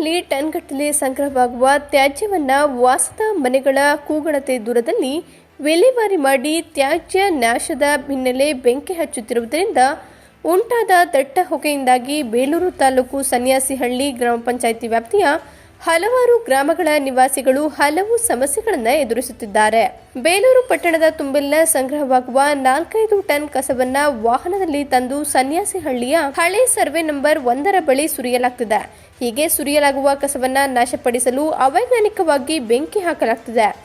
ಊರಿನಲ್ಲಿ ಟನ್ಗಟ್ಟಲೆ ಸಂಗ್ರಹವಾಗುವ ತ್ಯಾಜ್ಯವನ್ನು ವಾಸದ ಮನೆಗಳ ಕೂಗಳತೆ ದೂರದಲ್ಲಿ ವಿಲೇವಾರಿ ಮಾಡಿ ತ್ಯಾಜ್ಯ ನಾಶದ ಹಿನ್ನೆಲೆ ಬೆಂಕಿ ಹಚ್ಚುತ್ತಿರುವುದರಿಂದ ಉಂಟಾದ ದಟ್ಟ ಹೊಗೆಯಿಂದಾಗಿ ಬೇಲೂರು ತಾಲೂಕು ಸನ್ಯಾಸಿಹಳ್ಳಿ ಗ್ರಾಮ ಪಂಚಾಯಿತಿ ವ್ಯಾಪ್ತಿಯ ಹಲವಾರು ಗ್ರಾಮಗಳ ನಿವಾಸಿಗಳು ಹಲವು ಸಮಸ್ಯೆಗಳನ್ನು ಎದುರಿಸುತ್ತಿದ್ದಾರೆ. ಬೇಲೂರು ಪಟ್ಟಣದ ತುಂಬೆಲ್ಲ ಸಂಗ್ರಹವಾಗುವ ನಾಲ್ಕೈದು ಟನ್ ಕಸವನ್ನ ವಾಹನದಲ್ಲಿ ತಂದು ಸನ್ಯಾಸಿಹಳ್ಳಿಯ ಹಳೆ ಸರ್ವೆ ನಂಬರ್ ಒಂದರ ಬಳಿ ಸುರಿಯಲಾಗ್ತಿದೆ. ಹೀಗೆ ಸುರಿಯಲಾಗುವ ಕಸವನ್ನ ನಾಶಪಡಿಸಲು ಅವೈಜ್ಞಾನಿಕವಾಗಿ ಬೆಂಕಿ ಹಾಕಲಾಗ್ತಿದೆ.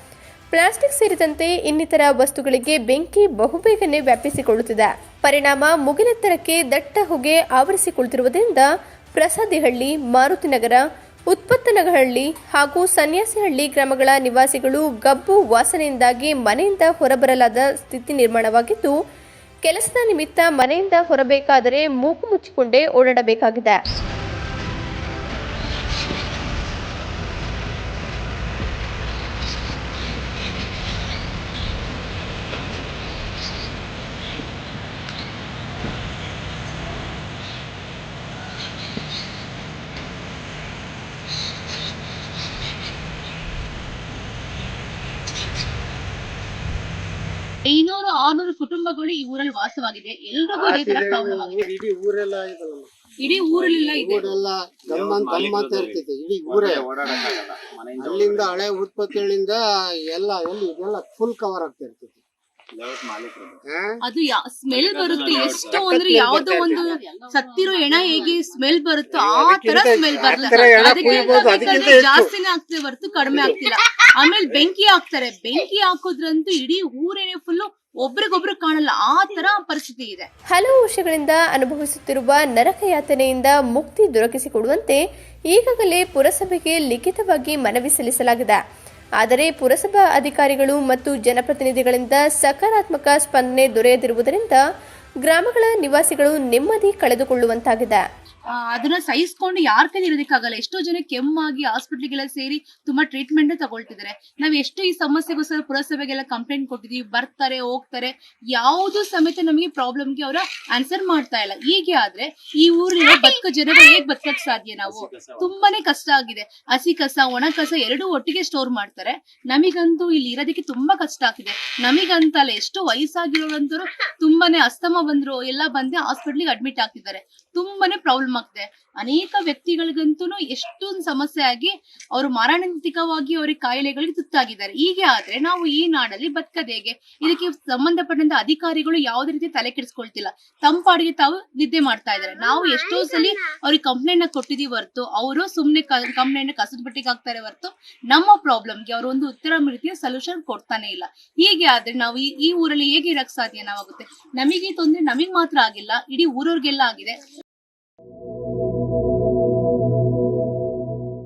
ಪ್ಲಾಸ್ಟಿಕ್ ಸೇರಿದಂತೆ ಇನ್ನಿತರ ವಸ್ತುಗಳಿಗೆ ಬೆಂಕಿ ಬಹುಬೇಗನೆ ವ್ಯಾಪಿಸಿಕೊಳ್ಳುತ್ತಿದೆ. ಪರಿಣಾಮ ಮುಗಿಲೆತ್ತರಕ್ಕೆ ದಟ್ಟ ಹೊಗೆ ಆವರಿಸಿಕೊಳ್ಳುತ್ತಿರುವುದರಿಂದ ಪ್ರಸಾದಿಹಳ್ಳಿ ಮಾರುತಿನಗರ ಉತ್ಪತ್ತನಗಹಳ್ಳಿ ಹಾಗೂ ಸನ್ಯಾಸಿಹಳ್ಳಿ ಗ್ರಾಮಗಳ ನಿವಾಸಿಗಳು ಗಬ್ಬು ವಾಸನೆಯಿಂದಾಗಿ ಮನೆಯಿಂದ ಹೊರಬರಲಾದ ಸ್ಥಿತಿ ನಿರ್ಮಾಣವಾಗಿದ್ದು, ಕೆಲಸದ ನಿಮಿತ್ತ ಮನೆಯಿಂದ ಹೊರಬೇಕಾದರೆ ಮೂಗು ಮುಚ್ಚಿಕೊಂಡೇ ಓಡಾಡಬೇಕಾಗಿದೆ. ಐನೂರು ಆರ್ನೂರು ಕುಟುಂಬಗಳು ಈ ಊರಲ್ಲಿ ವಾಸವಾಗಿದೆ. ಎಲ್ರಿಗೂ ಇದೇ ತರ ಪ್ರಾಬ್ಲಮ್ ಆಗಿದೆ. ಇಡೀ ಊರೆಲ್ಲ ಇದಲ್ಲ ಇಡೀ ಊರಲ್ಲೆಲ್ಲ ಇದೆ. ಊರೆಲ್ಲ ಗಮ್ಮನ್ ಗಮ್ಮತ್ ಇರ್ತೈತೆ ಇಡೀ ಊರೇ. ಓಡಾಡಕ್ಕಾಗಲ್ಲ ಮನೆಯಿಂದ ಅಲ್ಲಿಂದ ಹಳೆ ಉತ್ಪತ್ತಿಗಳಿಂದ ಎಲ್ಲ ಎಲ್ಲಿ ಇದೆಲ್ಲ ಫುಲ್ ಕವರ್ ಆಗ್ತಾ ಇರ್ತೈತಿ ಲೇಔಟ್ ಮಾಲೀಕರು ಆ? ಅದು ಸ್ಮೆಲ್ ಬರುತ್ತೆ. ಎಷ್ಟು ಅಂದ್ರೆ ಯಾವ್ದೋ ಒಂದು ಸತ್ತಿರೋ ಎಣ ಹೇಗೆ ಸ್ಮೆಲ್ ಬರುತ್ತೋ ಆ ತರ ಸ್ಮೆಲ್ ಬರಲ್ಲ ಅದಕ್ಕಿಂತ. ಜಾಸ್ತಿನೇ ಆಗ್ತಿದೆ ಹೊರತು ಕಡಿಮೆ ಆಗ್ತಿಲ್ಲ. ಆಮೇಲೆ ಬೆಂಕಿ ಹಾಕ್ತಾರೆ. ಬೆಂಕಿ ಹಾಕೋದ್ರಂತೂ ಇಡೀ ಊರೇನೆ ಫುಲ್ಲು ಒಬ್ರಿಗೊಬ್ರು ಕಾಣಲ್ಲ. ಆ ತರ ಪರಿಸ್ಥಿತಿ ಇದೆ. ಹಲವು ವರ್ಷಗಳಿಂದ ಅನುಭವಿಸುತ್ತಿರುವ ನರಕ ಯಾತನೆಯಿಂದ ಮುಕ್ತಿ ದೊರಕಿಸಿಕೊಡುವಂತೆ ಈಗಾಗಲೇ ಪುರಸಭೆಗೆ ಲಿಖಿತವಾಗಿ ಮನವಿ ಸಲ್ಲಿಸಲಾಗಿದೆ. ಆದರೆ ಪುರಸಭಾ ಅಧಿಕಾರಿಗಳು ಮತ್ತು ಜನಪ್ರತಿನಿಧಿಗಳಿಂದ ಸಕಾರಾತ್ಮಕ ಸ್ಪಂದನೆ ದೊರೆಯದಿರುವುದರಿಂದ ಗ್ರಾಮಗಳ ನಿವಾಸಿಗಳು ನೆಮ್ಮದಿ ಕಳೆದುಕೊಳ್ಳುವಂತಾಗಿದೆ. ಅದನ್ನ ಸಹಿಸ್ಕೊಂಡು ಯಾರ ಕೈ ಇರೋದಕ್ಕಾಗಲ್ಲ. ಎಷ್ಟೋ ಜನ ಕೆಮ್ಮಾಗಿ ಹಾಸ್ಪಿಟ್ಲಿಗೆಲ್ಲ ಸೇರಿ ತುಂಬಾ ಟ್ರೀಟ್ಮೆಂಟ್ ತಗೊಳ್ತಿದ್ದಾರೆ ನಾವ್ ಎಷ್ಟು ಈ ಸಮಸ್ಯೆಗೋಸ್ಕರ ಪುರಸಭೆಗೆಲ್ಲ ಕಂಪ್ಲೇಂಟ್ ಕೊಟ್ಟಿದೀವಿ ಬರ್ತಾರೆ ಹೋಗ್ತಾರೆ. ಯಾವುದು ಸಮೇತ ನಮಗೆ ಪ್ರಾಬ್ಲಮ್ಗೆ ಅವರ ಆನ್ಸರ್ ಮಾಡ್ತಾ ಇಲ್ಲ. ಹೀಗೆ ಆದ್ರೆ ಈ ಊರಿನ ಬದುಕ ಜನರು ಹೇಗ್ ಬದುಕಕ್ ಸಾಧ್ಯ ನಾವು? ತುಂಬಾನೇ ಕಷ್ಟ ಆಗಿದೆ. ಹಸಿ ಕಸ ಒಣ ಕಸ ಎರಡೂ ಒಟ್ಟಿಗೆ ಸ್ಟೋರ್ ಮಾಡ್ತಾರೆ. ನಮಗಂತೂ ಇಲ್ಲಿ ಇರೋದಕ್ಕೆ ತುಂಬಾ ಕಷ್ಟ ಆಗ್ತಿದೆ ನಮಗಂತಲ್ಲ ಎಷ್ಟು ವಯಸ್ಸಾಗಿರೋರಂತರು ತುಂಬಾನೇ ಅಸ್ತಮ ಬಂದ್ರು ಎಲ್ಲ ಬಂದು ಹಾಸ್ಪಿಟ್ಲಿಗೆ ಅಡ್ಮಿಟ್ ಆಗ್ತಿದ್ದಾರೆ. ತುಂಬಾನೇ ಪ್ರಾಬ್ಲಮ್ ಆಗ್ತಿದೆ. ಅನೇಕ ವ್ಯಕ್ತಿಗಳಿಗಂತೂ ಎಷ್ಟೊಂದು ಸಮಸ್ಯೆ ಆಗಿ ಅವರು ಮಾರಣಾಂತಿಕವಾಗಿ ಅವರಿಗೆ ಕಾಯಿಲೆಗಳಿಗೆ ತುತ್ತಾಗಿದ್ದಾರೆ. ಹೀಗೆ ಆದ್ರೆ ನಾವು ಈ ನಾಡಲ್ಲಿ ಬದುಕದೇಗೆ ಇದಕ್ಕೆ ಸಂಬಂಧಪಟ್ಟಂತ ಅಧಿಕಾರಿಗಳು ಯಾವುದೇ ರೀತಿ ತಲೆ ಕೆಡಿಸ್ಕೊಳ್ತಿಲ್ಲ. ತಂಪಾಡಿಗೆ ಪಾಡಿಗೆ ತಾವು ನಿದ್ದೆ ಮಾಡ್ತಾ ಇದ್ದಾರೆ. ನಾವು ಎಷ್ಟೋ ಸಲ ಅವ್ರಿಗೆ ಕಂಪ್ಲೇಂಟ್ನ ಕೊಟ್ಟಿದೀವಿ ಹೊರತು, ಅವರು ಸುಮ್ನೆ ಕಂಪ್ಲೇಂಟ್ ಕಸದ ಬಟ್ಟಿಗೆ ಹಾಕ್ತಾರೆ ಹೊರತು, ನಮ್ಮ ಪ್ರಾಬ್ಲಮ್ಗೆ ಅವರು ಒಂದು ಉತ್ತರ ರೀತಿಯ ಸೊಲ್ಯೂಷನ್ ಕೊಡ್ತಾನೆ ಇಲ್ಲ. ಹೀಗೆ ಆದ್ರೆ ನಾವು ಈ ಊರಲ್ಲಿ ಹೇಗೆ ಇರಕ್ ಸಾಧ್ಯ ನಾವಾಗುತ್ತೆ? ನಮಗೆ ತೊಂದ್ರೆ ನಮಗ್ ಮಾತ್ರ ಆಗಿಲ್ಲ, ಇಡೀ ಊರವ್ರಿಗೆಲ್ಲ ಆಗಿದೆ. you